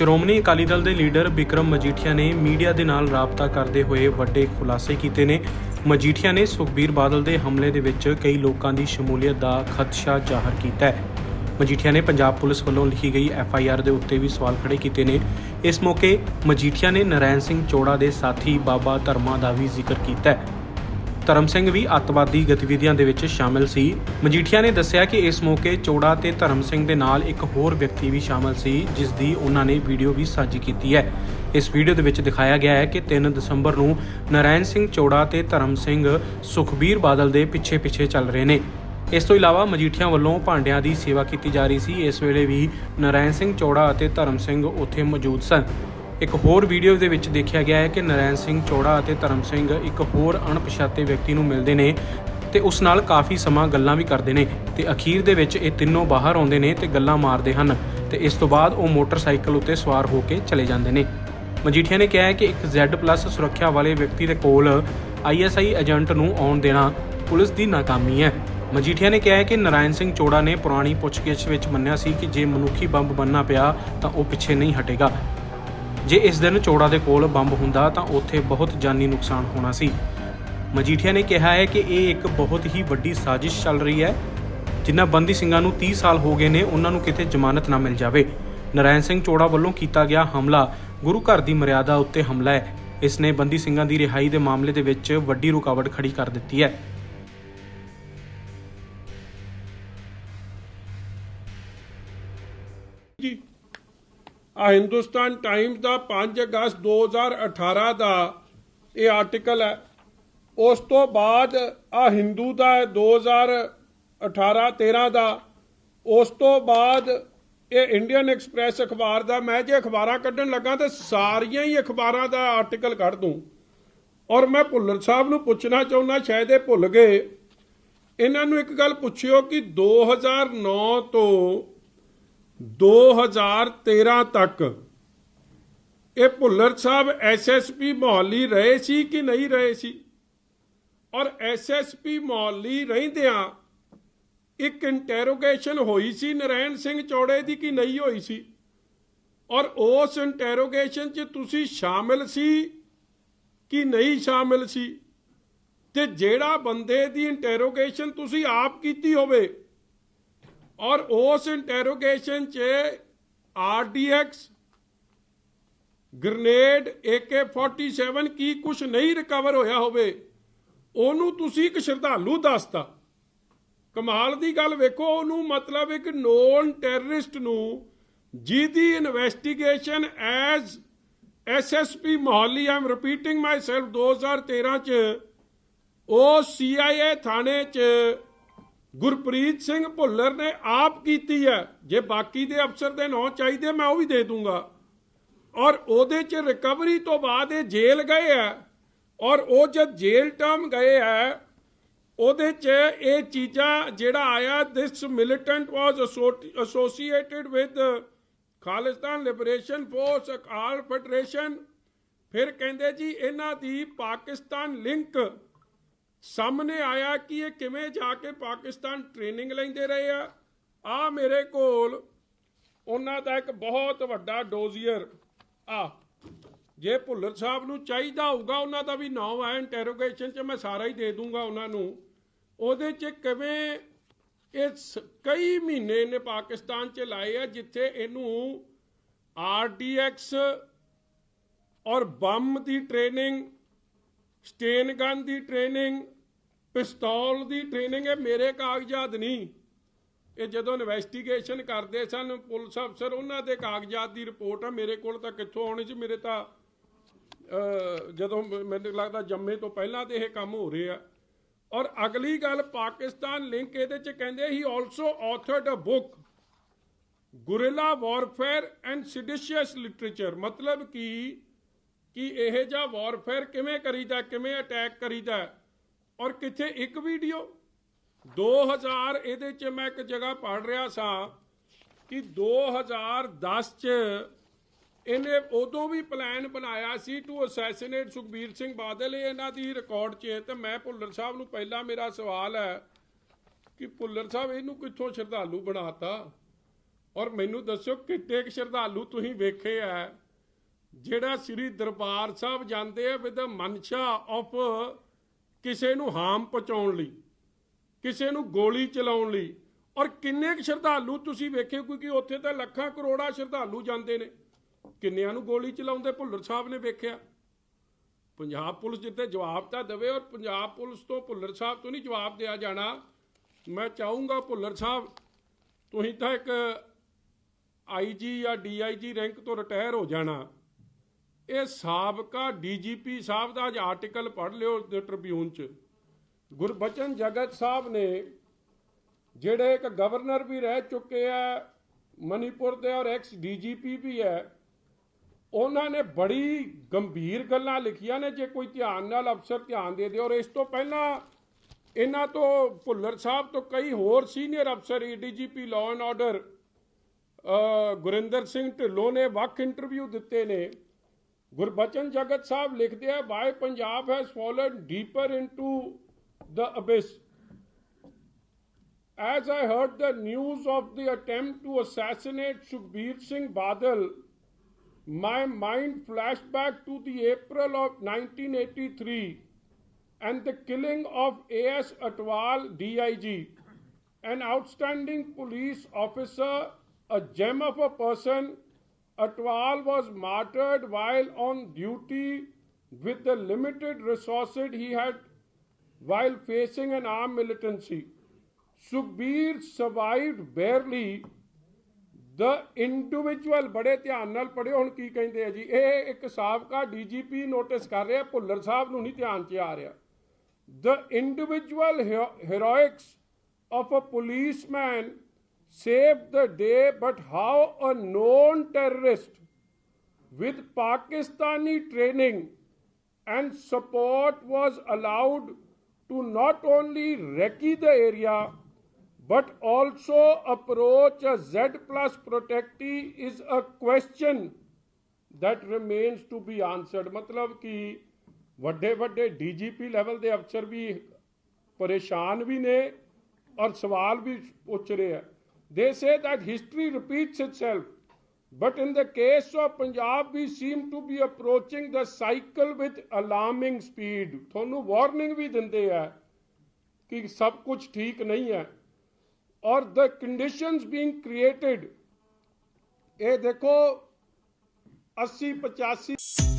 ਸ਼੍ਰੋਮਣੀ ਅਕਾਲੀ ਦਲ ਦੇ ਲੀਡਰ ਬਿਕਰਮ ਮਜੀਠੀਆ ਨੇ ਮੀਡੀਆ ਦੇ ਨਾਲ ਰਾਬਤਾ ਕਰਦੇ ਹੋਏ ਵੱਡੇ ਖੁਲਾਸੇ ਕੀਤੇ ਨੇ। ਮਜੀਠੀਆ ਨੇ ਸੁਖਬੀਰ ਬਾਦਲ ਦੇ ਹਮਲੇ ਦੇ ਵਿੱਚ ਕਈ ਲੋਕਾਂ ਦੀ ਸ਼ਮੂਲੀਅਤ ਦਾ ਖਦਸ਼ਾ ਜ਼ਾਹਰ ਕੀਤਾ ਹੈ। ਮਜੀਠੀਆ ਨੇ ਪੰਜਾਬ ਪੁਲਿਸ ਵੱਲੋਂ ਲਿਖੀ ਗਈ ਐਫ ਆਈ ਆਰ ਦੇ ਉੱਤੇ ਵੀ ਸਵਾਲ ਖੜੇ ਕੀਤੇ ਨੇ। ਇਸ ਮੌਕੇ ਮਜੀਠੀਆ ਨੇ ਨਰੈਣ ਸਿੰਘ ਚੋੜਾ ਦੇ ਸਾਥੀ ਬਾਬਾ ਧਰਮਾ ਦਾ ਵੀ ਜ਼ਿਕਰ ਕੀਤਾ ਹੈ। ਧਰਮ ਸਿੰਘ ਵੀ ਅੱਤਵਾਦੀ ਗਤੀਵਿਧੀਆਂ ਦੇ ਵਿੱਚ ਸ਼ਾਮਲ ਸੀ। ਮਜੀਠੀਆ ਨੇ ਦੱਸਿਆ ਕਿ ਇਸ ਮੌਕੇ ਚੋੜਾ ਤੇ ਧਰਮ ਸਿੰਘ ਦੇ ਨਾਲ ਇੱਕ ਹੋਰ ਵਿਅਕਤੀ ਵੀ ਸ਼ਾਮਲ ਸੀ, ਜਿਸ ਦੀ ਉਹਨਾਂ ਨੇ ਵੀਡੀਓ ਵੀ ਸਾਂਝੀ ਕੀਤੀ ਹੈ। ਇਸ ਵੀਡੀਓ ਦੇ ਵਿੱਚ ਦਿਖਾਇਆ ਗਿਆ ਹੈ ਕਿ 3 ਦਸੰਬਰ ਨੂੰ ਨਰਾਇਣ ਸਿੰਘ ਚੋੜਾ ਤੇ ਧਰਮ ਸਿੰਘ ਸੁਖਬੀਰ ਬਾਦਲ ਦੇ ਪਿੱਛੇ-ਪਿੱਛੇ ਚੱਲ ਰਹੇ ਨੇ। ਇਸ ਤੋਂ ਇਲਾਵਾ ਮਜੀਠੀਆਂ ਵੱਲੋਂ ਭਾਂਡਿਆਂ ਦੀ ਸੇਵਾ ਕੀਤੀ ਜਾ ਰਹੀ ਸੀ। ਇਸ ਵੇਲੇ ਵੀ ਨਰਾਇਣ ਸਿੰਘ ਚੋੜਾ ਅਤੇ ਧਰਮ ਸਿੰਘ ਉੱਥੇ ਮੌਜੂਦ ਸਨ। ਇੱਕ ਹੋਰ ਵੀਡੀਓ ਦੇ ਵਿੱਚ ਦੇਖਿਆ ਗਿਆ ਹੈ ਕਿ ਨਰੈਣ ਸਿੰਘ ਚੋੜਾ ਅਤੇ ਧਰਮ ਸਿੰਘ ਇੱਕ ਹੋਰ ਅਣਪਛਾਤੇ ਵਿਅਕਤੀ ਨੂੰ ਮਿਲਦੇ ਨੇ ਤੇ ਉਸ ਨਾਲ ਕਾਫੀ ਸਮਾਂ ਗੱਲਾਂ ਵੀ ਕਰਦੇ ਨੇ ਤੇ ਅਖੀਰ ਦੇ ਵਿੱਚ ਇਹ ਤਿੰਨੋਂ ਬਾਹਰ ਆਉਂਦੇ ਨੇ ਤੇ ਗੱਲਾਂ ਮਾਰਦੇ ਹਨ ਤੇ ਇਸ ਤੋਂ ਬਾਅਦ ਉਹ ਮੋਟਰਸਾਈਕਲ ਉੱਤੇ ਸਵਾਰ ਹੋ ਕੇ ਚਲੇ ਜਾਂਦੇ ਨੇ। ਮਜੀਠੀਆ ਨੇ ਕਿਹਾ ਹੈ ਕਿ ਇੱਕ Z+ ਸੁਰੱਖਿਆ ਵਾਲੇ ਵਿਅਕਤੀ ਦੇ ਕੋਲ ISI ਏਜੰਟ ਨੂੰ ਆਉਣ ਦੇਣਾ ਪੁਲਿਸ ਦੀ ਨਾਕਾਮੀ ਹੈ। ਮਜੀਠੀਆ ਨੇ ਕਿਹਾ ਹੈ ਕਿ ਨਰਾਇਣ ਸਿੰਘ ਚੋੜਾ ਨੇ ਪੁਰਾਣੀ ਪੁੱਛਗਿੱਛ ਵਿੱਚ ਮੰਨਿਆ ਸੀ ਕਿ ਜੇ ਮਨੁੱਖੀ ਬੰਬ ਬੰਨਣਾ ਪਿਆ ਤਾਂ ਉਹ ਪਿੱਛੇ ਨਹੀਂ ਹਟੇਗਾ। ਜੇ ਇਸ ਦਿਨ ਚੋੜਾ ਦੇ ਕੋਲ ਬੰਬ ਹੁੰਦਾ ਤਾਂ ਉੱਥੇ ਬਹੁਤ ਜਾਨੀ ਨੁਕਸਾਨ ਹੋਣਾ ਸੀ। ਮਜੀਠੀਆ ਨੇ ਕਿਹਾ ਹੈ ਕਿ ਇਹ ਇੱਕ ਬਹੁਤ ਹੀ ਵੱਡੀ ਸਾਜ਼ਿਸ਼ ਚੱਲ ਰਹੀ ਹੈ ਜਿਨ੍ਹਾਂ ਬੰਦੀ ਸਿੰਘਾਂ ਨੂੰ 30 ਸਾਲ ਹੋ ਗਏ ਨੇ, ਉਹਨਾਂ ਨੂੰ ਕਿਤੇ ਜ਼ਮਾਨਤ ਨਾ ਮਿਲ ਜਾਵੇ। ਨਰਾਇਣ ਸਿੰਘ ਚੋੜਾ ਵੱਲੋਂ ਕੀਤਾ ਗਿਆ ਹਮਲਾ ਗੁਰੂ ਘਰ ਦੀ ਮਰਿਆਦਾ ਉੱਤੇ ਹਮਲਾ ਹੈ। ਇਸ ਨੇ ਬੰਦੀ ਸਿੰਘਾਂ ਦੀ ਰਿਹਾਈ ਦੇ ਮਾਮਲੇ ਦੇ ਵਿੱਚ ਵੱਡੀ ਰੁਕਾਵਟ ਖੜੀ ਕਰ ਦਿੱਤੀ ਹੈ। ਜੀ। ਆ ਹਿੰਦੁਸਤਾਨ ਟਾਈਮਸ ਦਾ 5 ਅਗਸਤ 2018 ਦਾ ਇਹ ਆਰਟੀਕਲ ਹੈ। ਉਸ ਤੋਂ ਬਾਅਦ ਆ ਹਿੰਦੂ ਦਾ ਹੈ 2018 13 ਦਾ। ਉਸ ਤੋਂ ਬਾਅਦ ਇਹ ਇੰਡੀਅਨ ਐਕਸਪ੍ਰੈਸ ਅਖਬਾਰ ਦਾ, ਮੈਂ ਜੇ ਅਖਬਾਰਾਂ ਕੱਢਣ ਲੱਗਾ ਤਾਂ ਸਾਰੀਆਂ ਹੀ ਅਖਬਾਰਾਂ ਦਾ ਆਰਟੀਕਲ ਕੱਢ ਦੂੰ। ਔਰ ਮੈਂ ਭੁੱਲਰ ਸਾਹਿਬ ਨੂੰ ਪੁੱਛਣਾ ਚਾਹੁੰਦਾ, ਸ਼ਾਇਦ ਇਹ ਭੁੱਲ ਗਏ। ਇਹਨਾਂ ਨੂੰ ਇੱਕ ਗੱਲ ਪੁੱਛਿਓ ਕਿ 2009 ਤੋਂ 2013 ਤੱਕ। ਇਹ ਭੁੱਲਰ ਸਾਹਿਬ ਐਸਐਸਪੀ ਮੋਹਾਲੀ ਰਹੇ ਸੀ ਕਿ ਨਹੀਂ ਰਹੇ ਸੀ? ਔਰ ਐਸਐਸਪੀ ਮੋਹਾਲੀ ਰਹਿੰਦਿਆਂ ਇੱਕ ਇੰਟਰੋਗੇਸ਼ਨ ਹੋਈ ਸੀ ਨਰੈਣ ਸਿੰਘ ਚੌੜੇ ਦੀ ਕਿ ਨਹੀਂ ਹੋਈ ਸੀ? ਔਰ ਉਸ ਇੰਟਰੋਗੇਸ਼ਨ 'ਚ ਤੁਸੀਂ ਸ਼ਾਮਿਲ ਸੀ ਕਿ ਨਹੀਂ ਸ਼ਾਮਿਲ ਸੀ? ਤੇ ਜਿਹੜਾ ਬੰਦੇ ਦੀ ਇੰਟਰੋਗੇਸ਼ਨ ਤੁਸੀਂ ਆਪ ਕੀਤੀ ਹੋਵੇ ਔਰ ਉਸ ਇੰਟਰੋਗੇਸ਼ਨ 'ਚ ਆਰਡੀਐਕਸ ਗ੍ਰਨੇਡ AK47 ਕੀ ਕੁਝ ਨਹੀਂ ਰਿਕਵਰ ਹੋਇਆ ਹੋਵੇ, ਉਹਨੂੰ ਤੁਸੀਂ ਇੱਕ ਸ਼ਰਧਾਲੂ ਦੱਸਤਾ। ਕਮਾਲ ਦੀ ਗੱਲ ਵੇਖੋ, ਉਹਨੂੰ ਮਤਲਬ ਇੱਕ ਨੋਨ ਟੈਰਰਿਸਟ ਨੂੰ ਜਿਹਦੀ investigation as SSP Mohali I'm repeating my myself 2013 ਚ, ਉਹ ਸੀਆਈਏ ਥਾਣੇ ਚ ਗੁਰਪ੍ਰੀਤ ਸਿੰਘ ਭੁੱਲਰ ਨੇ ਆਪ ਕੀਤੀ ਹੈ। ਜੇ ਬਾਕੀ ਦੇ ਅਫਸਰ ਦੇ ਨਾਂ ਚਾਹੀਦੇ, ਮੈਂ ਉਹ ਵੀ ਦੇ ਦੂੰਗਾ। ਔਰ ਉਹਦੇ ਚ ਰਿਕਵਰੀ ਤੋਂ ਬਾਅਦ ਇਹ ਜੇਲ੍ਹ ਗਏ ਆ ਔਰ ਉਹ ਜਦ ਜੇਲ੍ਹ ਟਰਮ ਗਏ ਆ ਉਹਦੇ ਚ ਇਹ ਚੀਜ਼ਾਂ ਜਿਹੜਾ ਆਇਆ this militant was associated with Khalistan liberation force Akal federation ਫਿਰ ਕਹਿੰਦੇ ਜੀ, ਇਹਨਾਂ ਦੀ ਪਾਕਿਸਤਾਨ ਲਿੰਕ ਸਾਹਮਣੇ ਆਇਆ ਕਿ ਇਹ ਕਿਵੇਂ ਜਾ ਕੇ ਪਾਕਿਸਤਾਨ ਟ੍ਰੇਨਿੰਗ ਲੈਂਦੇ ਰਹੇ ਆ। ਆ ਮੇਰੇ ਕੋਲ ਉਹਨਾਂ ਦਾ ਇੱਕ ਬਹੁਤ ਵੱਡਾ ਡੋਜ਼ੀਅਰ ਆ ਜੇ ਭੁੱਲਰ ਸਾਹਿਬ ਨੂੰ ਚਾਹੀਦਾ ਹੋਊਗਾ, ਉਹਨਾਂ ਦਾ ਵੀ ਨਾਮ ਹੈ ਇੰਟਰੋਗੇਸ਼ਨ 'ਚ ਮੈਂ ਸਾਰਾ ਹੀ ਦੇ ਦੂੰਗਾ ਉਹਨਾਂ ਨੂੰ। ਉਹਦੇ 'ਚ ਕਿਵੇਂ ਇਹ ਕਈ ਮਹੀਨੇ ਨੇ ਪਾਕਿਸਤਾਨ 'ਚ ਲਾਏ ਆ, ਜਿੱਥੇ ਇਹਨੂੰ ਆਰਡੀਐਕਸ ਔਰ ਬੰਮ ਦੀ ਟ੍ਰੇਨਿੰਗ ਸਟੇਨ ਗਨ ਦੀ ਟ੍ਰੇਨਿੰਗ, ਪਿਸਤੌਲ ਦੀ ਟ੍ਰੇਨਿੰਗ, ਇਹ ਮੇਰੇ ਕਾਗਜ਼ਾਤ ਨਹੀਂ। ਇਹ ਜਦੋਂ ਇਨਵੈਸਟੀਗੇਸ਼ਨ ਕਰਦੇ ਸਨ, ਪੁਲਿਸ ਅਫਸਰ ਉਹਨਾਂ ਦੇ ਕਾਗਜ਼ਾਤ ਦੀ ਰਿਪੋਰਟ ਆ, ਮੇਰੇ ਕੋਲ ਤਾਂ ਕਿੱਥੋਂ ਆਉਣੀ ਸੀ, ਮੇਰੇ ਤਾਂ ਜਦੋਂ ਮੈਨੂੰ ਲੱਗਦਾ ਜੰਮੇ ਤੋਂ ਪਹਿਲਾਂ ਤੇ ਇਹ ਕੰਮ ਹੋ ਰਿਹਾ ਔਰ ਅਗਲੀ ਗੱਲ, ਪਾਕਿਸਤਾਨ ਲਿੰਕ ਇਹਦੇ ਚ ਕਹਿੰਦੇ ਹੀ also authored a book guerrilla warfare and seditious literature ਮਤਲਬ ਕਿ ਕਿ ਇਹ ਜਿਹਾ ਵਾਰਫੇਅਰ ਕਿਵੇਂ ਕਰੀਦਾ, ਕਿਵੇਂ ਅਟੈਕ ਕਰੀਦਾ ਔਰ ਕਿੱਥੇ ਇੱਕ ਵੀਡੀਓ 2000 ਇਹਦੇ ਚ ਮੈਂ ਇੱਕ ਜਗ੍ਹਾ ਪੜ੍ਹ ਰਿਹਾ ਸਾਂ ਕਿ 2010 ਚ ਇਹਨੇ ਉਦੋਂ ਵੀ ਪਲਾਨ ਬਣਾਇਆ ਸੀ ਟੂ ਅਸੈਸੀਨੇਟ ਸੁਖਬੀਰ ਸਿੰਘ ਬਾਦਲ। ਇਹ ਇਹਨਾਂ ਦੀ ਰਿਕਾਰਡ 'ਚ ਹੈ। ਤੇ ਮੈਂ ਭੁੱਲਰ ਸਾਹਿਬ ਨੂੰ ਪਹਿਲਾਂ ਮੇਰਾ ਸਵਾਲ ਹੈ ਕਿ ਭੁੱਲਰ ਸਾਹਿਬ, ਇਹਨੂੰ ਕਿੱਥੋਂ ਸ਼ਰਧਾਲੂ ਬਣਾਤਾ? ਔਰ ਮੈਨੂੰ ਦੱਸਿਓ ਕਿੱਡੇ ਕੁ ਸ਼ਰਧਾਲੂ ਤੁਸੀਂ ਵੇਖੇ ਆ? ਜਿਹੜਾ ਸ੍ਰੀ ਦਰਬਾਰ ਸਾਹਿਬ ਜਾਂਦੇ ਆ ਵਿਦ ਮਨਸ਼ਾ ਆਫ ਕਿਸੇ ਨੂੰ ਹਾਮ ਪਹੁੰਚਾਉਣ ਲਈ, ਕਿਸੇ ਨੂੰ ਗੋਲੀ ਚਲਾਉਣ ਲਈ। ਔਰ ਕਿੰਨੇ ਕੁ ਸ਼ਰਧਾਲੂ ਤੁਸੀਂ ਵੇਖੇ ਕਿਉਂਕਿ ਉੱਥੇ ਤਾਂ ਲੱਖਾਂ ਕਰੋੜਾਂ ਸ਼ਰਧਾਲੂ ਜਾਂਦੇ ਨੇ। ਕਿੰਨਿਆਂ ਨੂੰ ਗੋਲੀ ਚਲਾਉਂਦੇ ਭੁੱਲਰ ਸਾਹਿਬ ਨੇ ਵੇਖਿਆ। ਪੰਜਾਬ ਪੁਲਿਸ ਜਿੱਤੇ ਜਵਾਬ ਤਾਂ ਦੇਵੇ ਔਰ ਪੰਜਾਬ ਪੁਲਿਸ ਤੋਂ ਭੁੱਲਰ ਸਾਹਿਬ ਤੋਂ ਨਹੀਂ ਜਵਾਬ ਦਿਆ ਜਾਣਾ। ਮੈਂ ਚਾਹੂੰਗਾ ਭੁੱਲਰ ਸਾਹਿਬ, ਤੁਸੀਂ ਤਾਂ ਇੱਕ ਆਈਜੀ ਜਾਂ ਡੀਆਈਜੀ ਰੈਂਕ ਤੋਂ ਰਿਟਾਇਰ ਹੋ ਜਾਣਾ। ਇਹ ਸਾਬਕਾ ਡੀਜੀਪੀ ਸਾਹਿਬ ਦਾ ਅੱਜ ਆਰਟੀਕਲ ਪੜ੍ਹ ਲਿਓ ਟ੍ਰਿਬਿਊਨ 'ਚ। ਗੁਰਬਚਨ ਜਗਤ ਸਾਹਿਬ ਨੇ ਜਿਹੜੇ ਇੱਕ ਗਵਰਨਰ ਵੀ ਰਹਿ ਚੁੱਕੇ ਆ, ਮਨੀਪੁਰ ਦੇ ਔਰ ਐਕਸ ਡੀਜੀਪੀ ਵੀ ਹੈ, ਉਹਨਾਂ ਨੇ ਬੜੀ ਗੰਭੀਰ ਗੱਲਾਂ ਲਿਖੀਆਂ ਨੇ, ਜੇ ਕੋਈ ਧਿਆਨ ਨਾਲ ਅਫਸਰ ਧਿਆਨ ਦੇ ਦੇ ਔਰ ਇਸ ਤੋਂ ਪਹਿਲਾਂ ਇਹਨਾਂ ਤੋਂ ਭੁੱਲਰ ਸਾਹਿਬ ਤੋਂ ਕਈ ਹੋਰ ਸੀਨੀਅਰ ਅਫਸਰ, DGP law and order Gurinder Singh Dhillon ਨੇ ਵੱਖ ਇੰਟਰਵਿਊ ਦਿੱਤੇ ਨੇ। ਗੁਰਬਚਨ ਜਗਤ ਸਾਹਿਬ ਲਿਖਦੇ ਆ why Punjab has fallen deeper into the abyss As I heard the news of the attempt to assassinate Sukhbir Singh Badal, my mind flashed back to the April of 1983 and the killing of A.S. Atwal, DIG, an outstanding police officer, a gem of a person. Atwal was martyred while on duty with the limited resources he had while facing an armed militancy. Sukhbir survived barely the individual ਬੜੇ ਧਿਆਨ ਨਾਲ ਪੜਿਓ ਹੁਣ ਕੀ ਕਹਿੰਦੇ ਆ ਜੀ ਇਹ ਇੱਕ ਸਾਬਕਾ ਡੀਜੀਪੀ ਨੋਟਿਸ ਕਰ ਰਿਹਾ ਭੁੱਲਰ ਸਾਹਿਬ ਨੂੰ ਨਹੀਂ ਧਿਆਨ 'ਚ ਆ ਰਿਹਾ the individual hero- heroics of a policeman saved the day but how a known terrorist with pakistani training and support was allowed to not only recce the area but also approach a Z plus protectee is a question that remains to be answered ਮਤਲਬ ਕਿ ਵੱਡੇ ਵੱਡੇ DGP level ਦੇ ਅਫਸਰ ਵੀ ਪਰੇਸ਼ਾਨ ਵੀ ਨੇ ਔਰ ਸਵਾਲ ਵੀ ਪੁੱਛ ਰਹੇ ਆ they say that history repeats itself but in the case of punjab we seem to be approaching the cycle with alarming speed ਤੁਹਾਨੂੰ ਵਾਰਨਿੰਗ ਵੀ ਦਿੰਦੇ ਆ ਕਿ ਸਭ ਕੁਝ ਠੀਕ ਨਹੀਂ ਹੈ ਔਰ the conditions being created ਇਹ ਦੇਖੋ 80 85